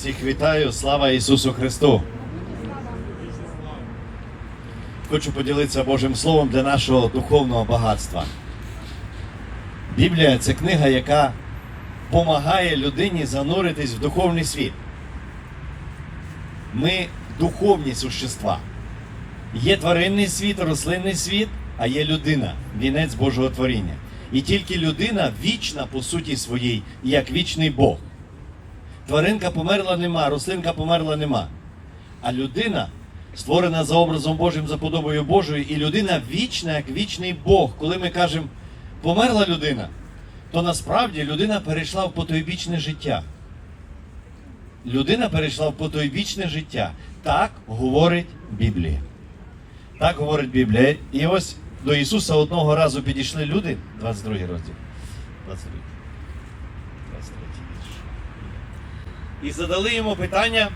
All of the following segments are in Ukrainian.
Всіх вітаю, слава Ісусу Христу! Хочу поділитися Божим Словом для нашого духовного багатства. Біблія це книга, яка допомагає людині зануритись в духовний світ. Ми духовні существа. Є тваринний світ, рослинний світ, а є людина, вінець Божого творіння. І тільки людина вічна по суті своїй, як вічний Бог. Тваринка померла нема, рослинка померла нема. А людина створена за образом Божим, за подобою Божою, і людина вічна, як вічний Бог. Коли ми кажемо, померла людина, то насправді людина перейшла в потойбічне життя. Людина перейшла в потойбічне життя. Так говорить Біблія. Так говорить Біблія. І ось до Ісуса одного разу підійшли люди, 22 розділ. 22. 23 вірш. І задали йому питання,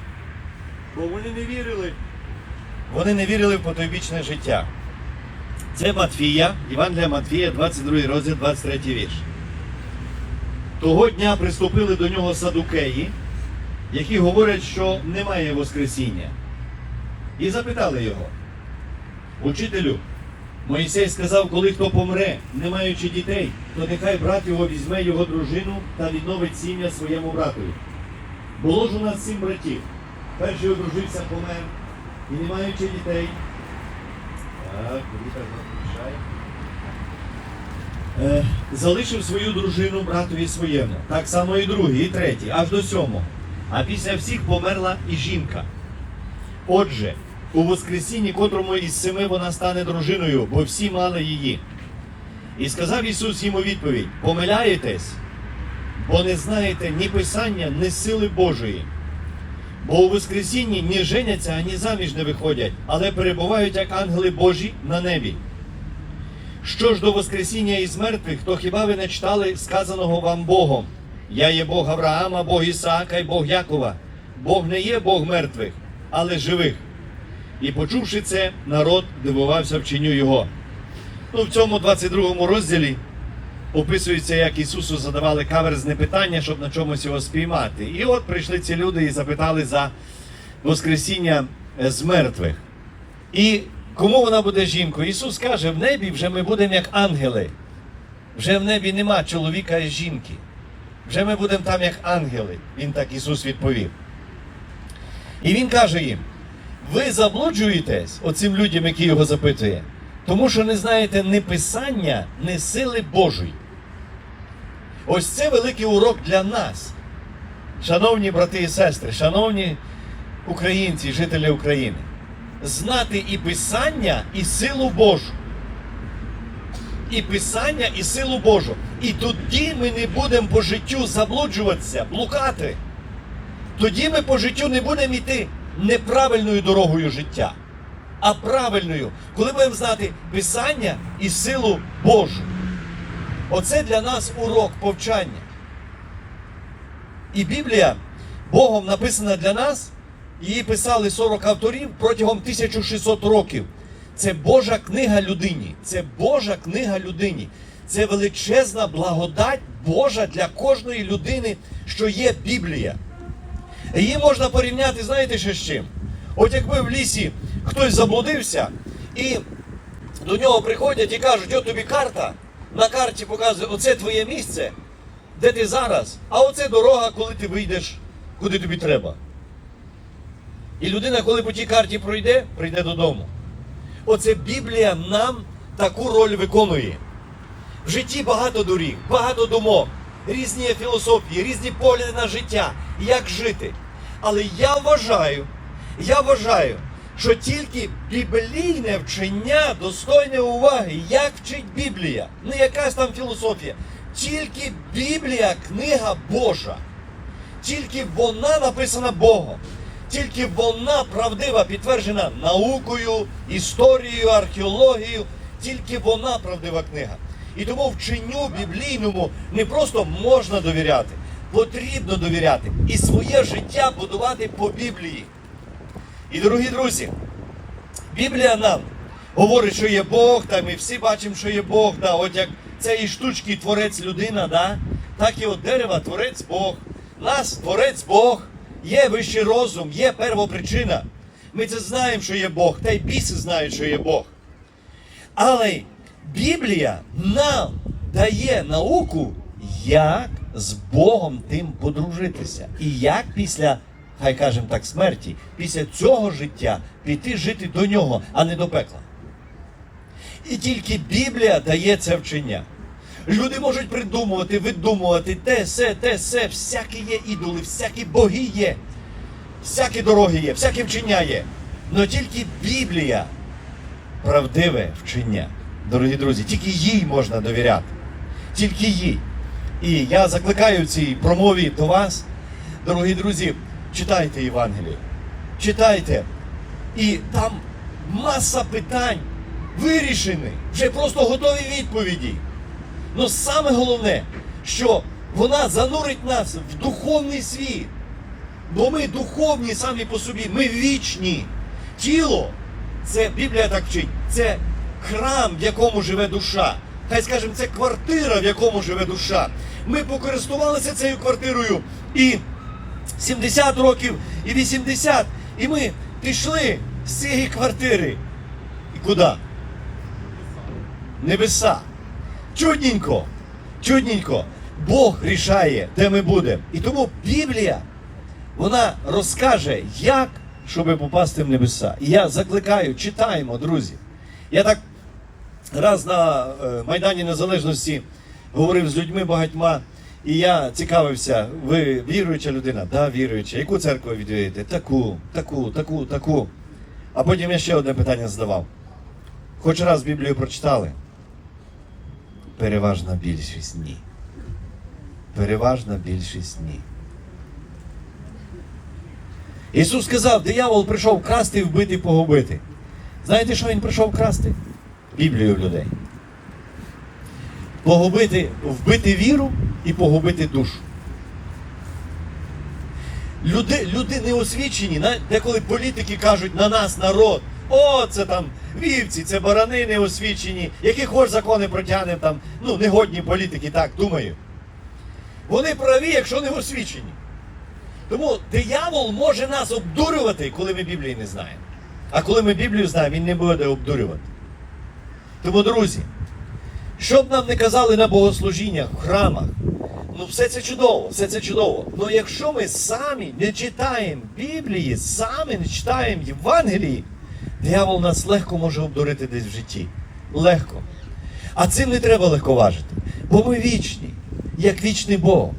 бо вони не вірили. Вони не вірили в потойбічне життя. Це Матфія, Євангелія Матфія, 22 розділ, 23 вірш. Того дня приступили до нього садукеї, які говорять, що немає Воскресіння. І запитали його, учителю, Моїсей сказав, коли хто помре, не маючи дітей, то нехай брат його візьме його дружину та відновить сім'я своєму братові. Було ж у нас сім братів. Перший одружився, помер, і не маючи дітей. Так. Е, залишив свою дружину братові своєму. Так само і другий, і третій, аж до сьомого. А після всіх померла і жінка. Отже, у Воскресінні, котрому із семи вона стане дружиною, бо всі мали її. І сказав Ісус йому відповідь: помиляєтесь, бо не знаєте ні Писання, ні сили Божої. Бо у Воскресінні ні женяться, ані заміж не виходять, але перебувають як ангели Божі на небі. Що ж до Воскресіння із мертвих, то хіба ви не читали сказаного вам Богом? Я є Бог Авраама, Бог Ісаака і Бог Якова. Бог не є Бог мертвих, але живих. І почувши це, народ дивувався вченню його. Ну, в цьому 22 розділі описується, як Ісусу задавали каверзне питання, щоб на чомусь його спіймати. І от прийшли ці люди і запитали за Воскресіння е, з мертвих. І кому вона буде жінкою? Ісус каже, в небі вже ми будемо як ангели. Вже в небі нема чоловіка і жінки. Вже ми будемо там як ангели. Він так Ісус відповів. І Він каже їм: ви заблуджуєтесь оцим людям, які його запитує, тому що не знаєте ні Писання, ні сили Божої. Ось це великий урок для нас. Шановні брати і сестри, шановні українці, жителі України, знати і Писання, і силу Божу. І Писання, і силу Божу. І тоді ми не будемо по життю заблуджуватися, блукати. Тоді ми по життю не будемо йти неправильною дорогою життя, а правильною, коли будемо знати Писання і силу Божу. Оце для нас урок повчання. І Біблія Богом написана для нас, її писали 40 авторів протягом 1600 років. Це Божа книга людині. Це Божа книга людині. Це величезна благодать Божа для кожної людини, що є Біблія. Її можна порівняти, знаєте, ще з чим? От якби в лісі хтось заблудився, і до нього приходять і кажуть, от тобі карта, на карті показує, оце твоє місце, де ти зараз, а оце дорога, коли ти вийдеш, куди тобі треба. І людина, коли по тій карті пройде, прийде додому. Оце Біблія нам таку роль виконує. В житті багато доріг, багато думок, різні філософії, різні погляди на життя, як жити. Але я вважаю, я вважаю, що тільки біблійне вчення достойне уваги, як вчить Біблія, не якась там філософія. Тільки Біблія книга Божа. Тільки вона написана Богом. Тільки вона правдива, підтверджена наукою, історією, археологією. Тільки вона правдива книга. І тому вченню біблійному не просто можна довіряти, потрібно довіряти і своє життя будувати по Біблії. І, дорогі друзі, Біблія нам говорить, що є Бог, та ми всі бачимо, що є Бог. Да, От як цієї штучки творець людина, да? так і от дерева творець Бог, нас творець Бог. є вищий розум, є первопричина. Ми це знаємо, що є Бог, та й біси знають, що є Бог. Але Біблія нам дає науку, як з Богом тим подружитися. І як після, хай кажемо так, смерті, після цього життя піти жити до нього, а не до пекла. І тільки Біблія дає це вчення. Люди можуть придумувати, видумувати те, се, те, се, всякі є ідоли, всякі боги є, всякі дороги є, всяке вчення є. Но тільки Біблія правдиве вчення. Дорогі друзі, тільки їй можна довіряти. Тільки їй. І я закликаю цій промові до вас, дорогі друзі, читайте Євангеліє. Читайте. І там маса питань вирішені, вже просто готові відповіді. Ну саме головне, що вона занурить нас в духовний світ. Бо ми духовні самі по собі, ми вічні. Тіло, це Біблія так вчить, це храм, в якому живе душа. Хай скажемо, це квартира, в якому живе душа. Ми покористувалися цією квартирою і 70 років, і 80. І ми пішли з цієї квартири. І куди? Небеса. Чудненько, чудненько. Бог рішає, де ми будемо. І тому Біблія, вона розкаже, як, щоб попасти в небеса. І я закликаю, читаємо, друзі. Я так раз на е, Майдані Незалежності говорив з людьми багатьма, і я цікавився, ви віруюча людина? Да, віруюча. Яку церкву відвідуєте? Таку, таку, таку, таку. А потім я ще одне питання задавав. Хоч раз Біблію прочитали? Переважна більшість ні. Переважна більшість ні. Ісус сказав, диявол прийшов красти, вбити, погубити. Знаєте, що він прийшов красти? Біблію людей. Погубити, вбити віру і погубити душу. Люди, люди не освічені, на- деколи політики кажуть на нас народ. О, це там вівці, це барани не освічені, які хоч закони протягнемо там, ну, негодні політики, так думаю. Вони праві, якщо не освічені. Тому диявол може нас обдурювати, коли ми Біблії не знаємо. А коли ми Біблію знаємо, він не буде обдурювати. Тому, друзі, що б нам не казали на богослужіннях, в храмах, ну все це чудово, все це чудово. Але якщо ми самі не читаємо Біблії, самі не читаємо Євангелії, диявол нас легко може обдурити десь в житті. Легко. А цим не треба легковажити, бо ми вічні, як вічний Бог.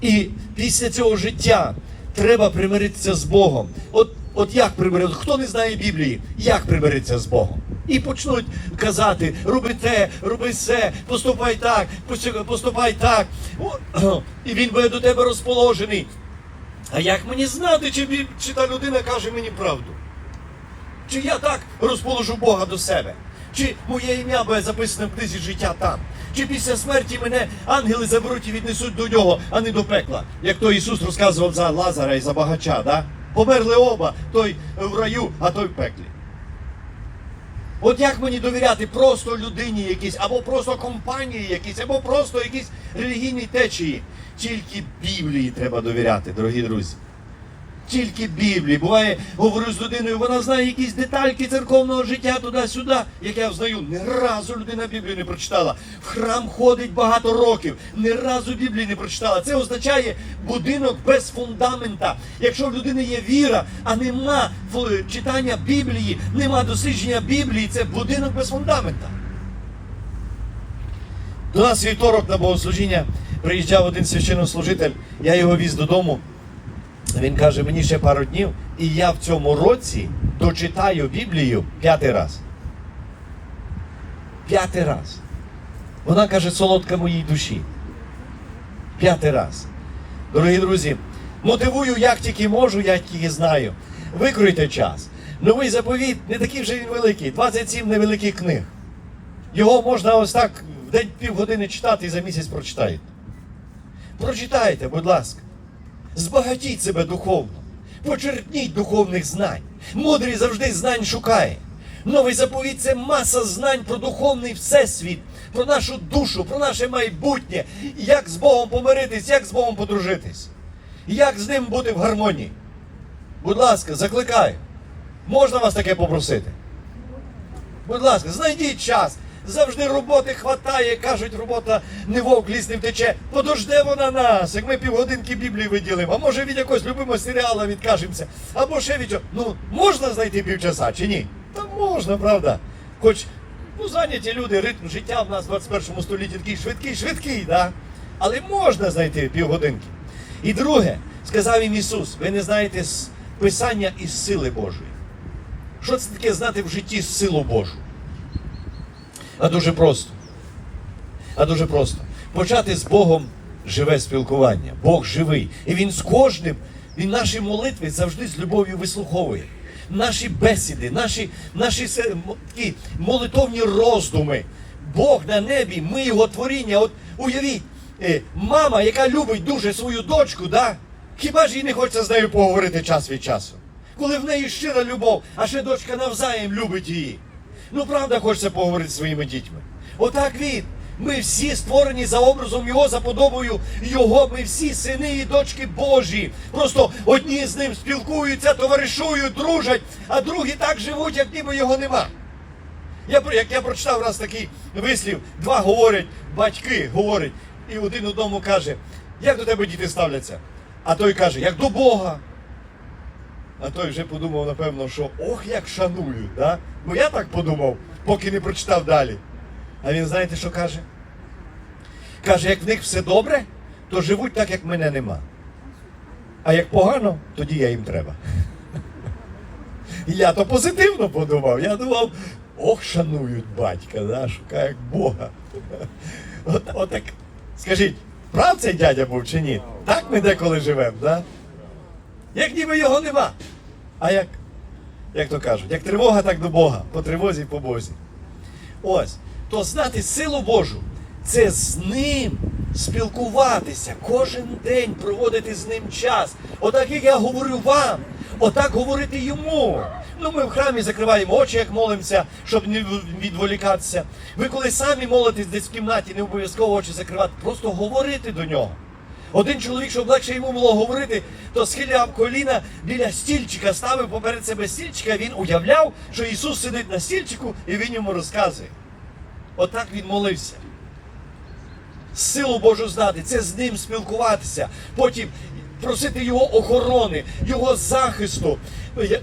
І після цього життя треба примиритися з Богом. От, от як примиритися? Хто не знає Біблії, як примиритися з Богом? І почнуть казати, роби те, роби се, поступай так, поступай так. І він буде до тебе розположений. А як мені знати, чи, чи та людина каже мені правду? Чи я так розположу Бога до себе? Чи моє ім'я буде записане в книзі життя там? Чи після смерті мене ангели заберуть і віднесуть до нього, а не до пекла? Як то Ісус розказував за Лазара і за багача, да? Померли оба, той в раю, а той в пеклі. От як мені довіряти просто людині якійсь, або просто компанії якійсь, або просто якійсь релігійній течії? Тільки Біблії треба довіряти, дорогі друзі. Тільки Біблії. Буває, говорю з людиною, вона знає якісь детальки церковного життя туди-сюди, як я знаю. Не разу людина Біблію не прочитала. В храм ходить багато років. Не разу Біблії не прочитала. Це означає будинок без фундамента. Якщо в людини є віра, а нема читання Біблії, нема дослідження Біблії, це будинок без фундамента. До нас вівторок на богослужіння приїжджав один священнослужитель, я його віз додому. Він каже, мені ще пару днів, і я в цьому році дочитаю Біблію п'ятий раз. П'ятий раз. Вона каже, солодка моїй душі. П'ятий раз. Дорогі друзі, мотивую, як тільки можу, як тільки знаю. Викройте час. Новий заповіт не такий вже він великий, 27 невеликих книг. Його можна ось так в день півгодини читати і за місяць прочитаєте. Прочитайте, будь ласка. Збагатіть себе духовно, почерпніть духовних знань. Мудрий завжди знань шукає. Новий заповіт це маса знань про духовний всесвіт, про нашу душу, про наше майбутнє, як з Богом помиритись, як з Богом подружитись. Як з ним бути в гармонії? Будь ласка, закликаю. Можна вас таке попросити? Будь ласка, знайдіть час. Завжди роботи хватає, кажуть, робота не вовк ліс не втече. Подожде вона нас, як ми півгодинки Біблії виділимо, а може від якогось любимого серіалу відкажемося, або ще від чого. Ну, можна знайти півчаса чи ні? Та можна, правда. Хоч ну, зайняті люди, ритм життя в нас в 21 столітті такий швидкий, швидкий, да? але можна знайти півгодинки. І друге, сказав їм Ісус, ви не знаєте Писання із сили Божої. Що це таке знати в житті силу Божу? А дуже просто. А дуже просто. Почати з Богом живе спілкування. Бог живий. І Він з кожним, Він наші молитви завжди з любов'ю вислуховує. Наші бесіди, наші, наші такі молитовні роздуми. Бог на небі, ми його творіння. От уявіть, е, мама, яка любить дуже свою дочку, да? хіба ж їй не хочеться з нею поговорити час від часу? Коли в неї щира любов, а ще дочка навзаєм любить її. Ну, правда, хочеться поговорити зі своїми дітьми. Отак він. Ми всі створені за образом Його, за подобою Його. Ми всі сини і дочки Божі. Просто одні з ним спілкуються, товаришують, дружать, а другі так живуть, як ніби його нема. Я, як я прочитав раз такий вислів, два говорять, батьки говорять, і один одному каже, як до тебе діти ставляться? А той каже, як до Бога. А той вже подумав, напевно, що ох, як шанують, да? Бо я так подумав, поки не прочитав далі. А він знаєте, що каже? Каже, як в них все добре, то живуть так, як мене нема. А як погано, тоді я їм треба. Я то позитивно подумав. Я думав, ох, шанують батька, да? як Бога. От, отак. Скажіть, прав цей дядя був чи ні? Так ми деколи живемо, да? Як ніби його нема. А як, як то кажуть, як тривога, так до Бога, по тривозі, по Бозі. Ось, то знати силу Божу, це з ним спілкуватися, кожен день проводити з ним час. Отак, як я говорю вам, отак говорити йому. Ну, ми в храмі закриваємо очі, як молимося, щоб не відволікатися. Ви коли самі молитесь десь в кімнаті, не обов'язково очі закривати, просто говорити до нього. Один чоловік, щоб легше йому було говорити, то схиляв коліна біля стільчика, ставив поперед себе стільчика, він уявляв, що Ісус сидить на стільчику і він йому розказує. Отак він молився. Силу Божу знати, це з ним спілкуватися. Потім просити його охорони, його захисту.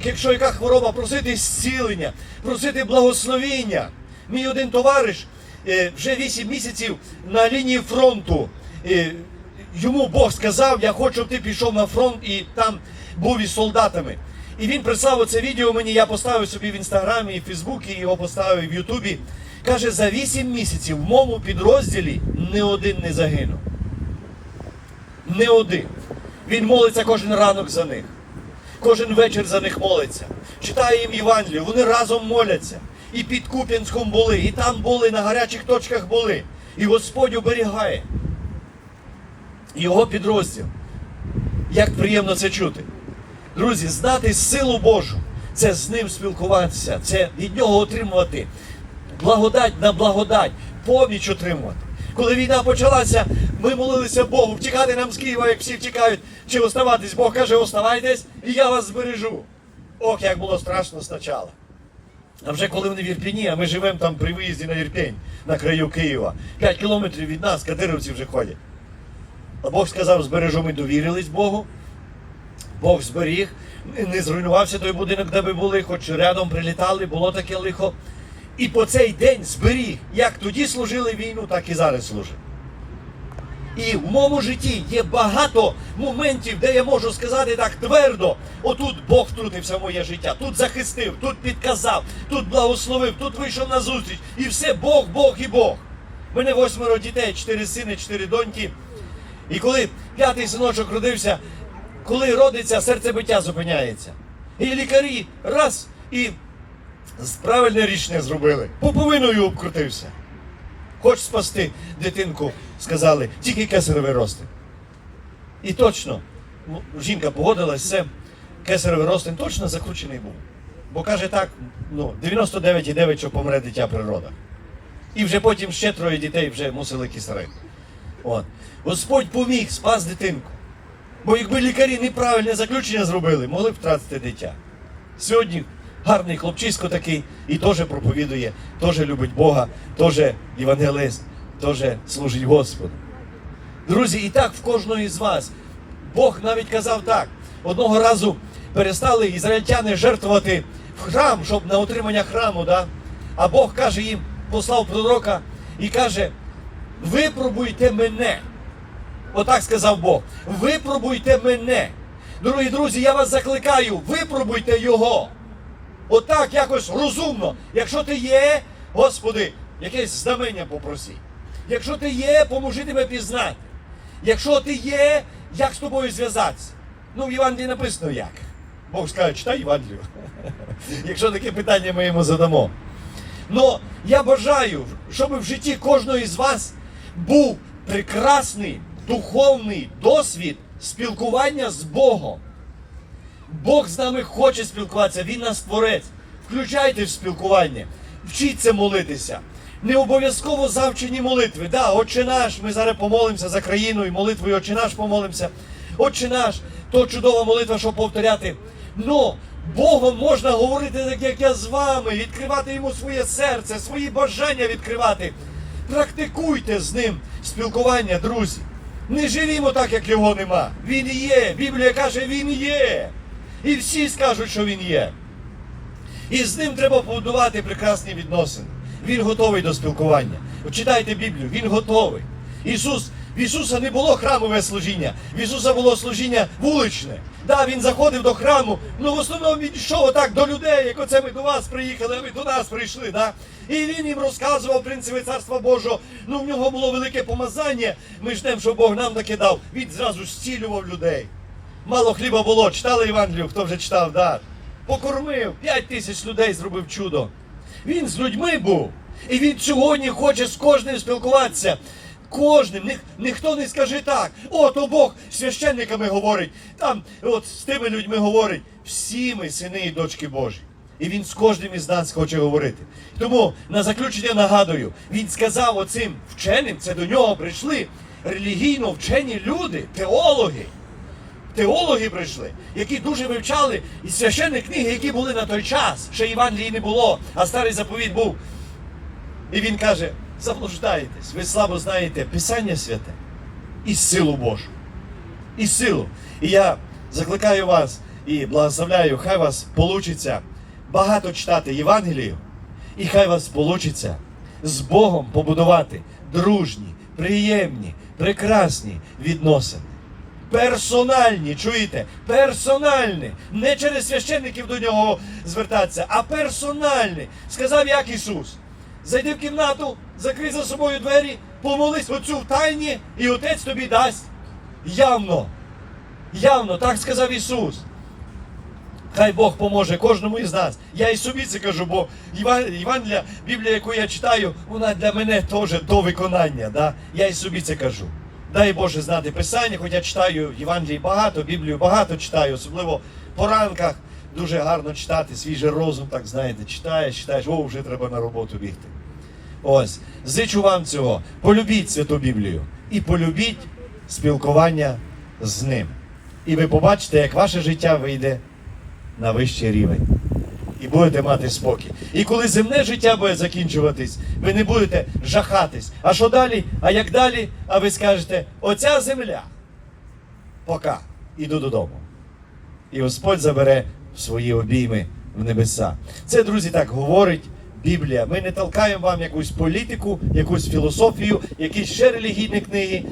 Якщо яка хвороба, просити зцілення, просити благословіння. Мій один товариш е, вже 8 місяців на лінії фронту. Йому Бог сказав, я хочу, щоб ти пішов на фронт і там був із солдатами. І він прислав оце відео мені, я поставив собі в інстаграмі, і в Фейсбуці, його поставив в Ютубі. Каже, за 8 місяців в моєму підрозділі ні один не загинув. Не один. Він молиться кожен ранок за них. Кожен вечір за них молиться. Читає їм Євангелію, вони разом моляться. І під Куп'янськом були, і там були, на гарячих точках були. І Господь оберігає його підрозділ. Як приємно це чути. Друзі, знати силу Божу, це з ним спілкуватися, це від нього отримувати благодать на благодать, поміч отримувати. Коли війна почалася, ми молилися Богу, втікати нам з Києва, як всі втікають, чи оставатись. Бог каже, оставайтесь, і я вас збережу. Ох, як було страшно спочатку. А вже коли вони в Ірпіні, а ми живемо там при виїзді на Ірпень, на краю Києва. П'ять кілометрів від нас кадировці вже ходять. Бог сказав, збережу, ми довірились Богу. Бог зберіг, не зруйнувався той будинок, де ми були, хоч рядом прилітали, було таке лихо. І по цей день зберіг, як тоді служили війну, так і зараз служимо. І в моєму житті є багато моментів, де я можу сказати так твердо: отут Бог втрутився в моє життя, тут захистив, тут підказав, тут благословив, тут вийшов на зустріч. І все Бог, Бог і Бог. У мене восьмеро дітей, чотири сини, чотири доньки. І коли п'ятий синочок родився, коли родиться, серцебиття зупиняється. І лікарі раз і правильне рішення зробили. Поповиною обкрутився. Хоч спасти дитинку, сказали, тільки кесаревий ростин. І точно, жінка погодилась, все, кесаревий ростин точно закручений був. Бо каже так, ну, 99,9, що помре дитя природа. І вже потім ще троє дітей вже мусили кисарити. От. Господь поміг, спас дитинку. Бо якби лікарі неправильне заключення зробили, могли б втратити дитя. Сьогодні гарний хлопчисько такий і теж проповідує, теж любить Бога, теж євангелист, теж служить Господу. Друзі, і так в кожного із вас. Бог навіть казав так. Одного разу перестали ізраїльтяни жертвувати в храм, щоб на отримання храму, да? а Бог каже їм, послав пророка і каже: випробуйте мене. Отак сказав Бог. Випробуйте мене. Дорогі друзі, я вас закликаю, випробуйте його. Отак якось розумно. Якщо ти є, Господи, якесь знамення попроси. Якщо ти є, поможи тебе пізнати. Якщо ти є, як з тобою зв'язатися? Ну, в Євангелії написано як. Бог скаже, читай Євангелію. Якщо таке питання ми йому задамо. Но я бажаю, щоб в житті кожного із вас був прекрасний духовний досвід спілкування з Богом. Бог з нами хоче спілкуватися, Він нас творець. Включайте в спілкування, вчіться молитися. Не обов'язково завчені молитви. Да, Отче наш, ми зараз помолимося за країну і молитвою Отче наш помолимося. Отче наш, то чудова молитва, щоб повторяти. Но Богом можна говорити так, як я з вами, відкривати йому своє серце, свої бажання відкривати. Практикуйте з ним спілкування, друзі. Не живімо так, як його нема. Він є. Біблія каже, він є. І всі скажуть, що він є. І з ним треба побудувати прекрасні відносини. Він готовий до спілкування. Читайте Біблію, він готовий. Ісус, в Ісуса не було храмове служіння, в Ісуса було служіння вуличне. Да, він заходив до храму, ну в основному він йшов отак до людей, як оце ми до вас приїхали, а ви до нас прийшли. Да? І він їм розказував принципи Царства Божого. Ну в нього було велике помазання. Ми ждемо, що Бог нам таке дав. Він зразу зцілював людей. Мало хліба було, читали Євангелію, хто вже читав, да. Покормив, п'ять тисяч людей зробив чудо. Він з людьми був. І він сьогодні хоче з кожним спілкуватися. Кожним, Ні, ніхто не скаже так. О, то Бог священниками говорить, там от з тими людьми говорить. Всі ми сини і дочки Божі. І він з кожним із нас хоче говорити. Тому на заключення нагадую, він сказав оцим вченим, це до нього прийшли релігійно вчені люди, теологи теологи прийшли, які дуже вивчали і священні книги, які були на той час. Ще Євангелії не було, а старий заповіт був. І він каже: заблуждаєтесь, ви слабо знаєте Писання святе і силу Божу. І силу. І я закликаю вас і благословляю, хай вас получиться багато читати Євангелію, і хай вас получиться з Богом побудувати дружні, приємні, прекрасні відносини. Персональні, чуєте? Персональні. Не через священників до нього звертатися, а персональні. Сказав як Ісус. Зайди в кімнату, закрий за собою двері, помолись оцю в тайні, і отець тобі дасть. Явно. Явно, так сказав Ісус. Хай Бог поможе кожному із нас. Я і собі це кажу, бо Єван- Євангелія, Біблія, яку я читаю, вона для мене теж до виконання. Да? Я і собі це кажу. Дай Боже знати Писання, хоч я читаю Євангелії багато, Біблію багато читаю, особливо по ранках дуже гарно читати, свіжий розум, так знаєте, читаєш, читаєш, о, вже треба на роботу бігти. Ось, зичу вам цього. Полюбіть Святу Біблію і полюбіть спілкування з ним. І ви побачите, як ваше життя вийде на вищий рівень. І будете мати спокій. І коли земне життя буде закінчуватись, ви не будете жахатись. А що далі? А як далі? А ви скажете, оця земля. Пока. Іду додому. І Господь забере свої обійми в небеса. Це, друзі, так говорить Біблія. Ми не толкаємо вам якусь політику, якусь філософію, якісь ще релігійні книги.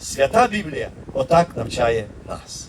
Свята Біблія отак навчає нас.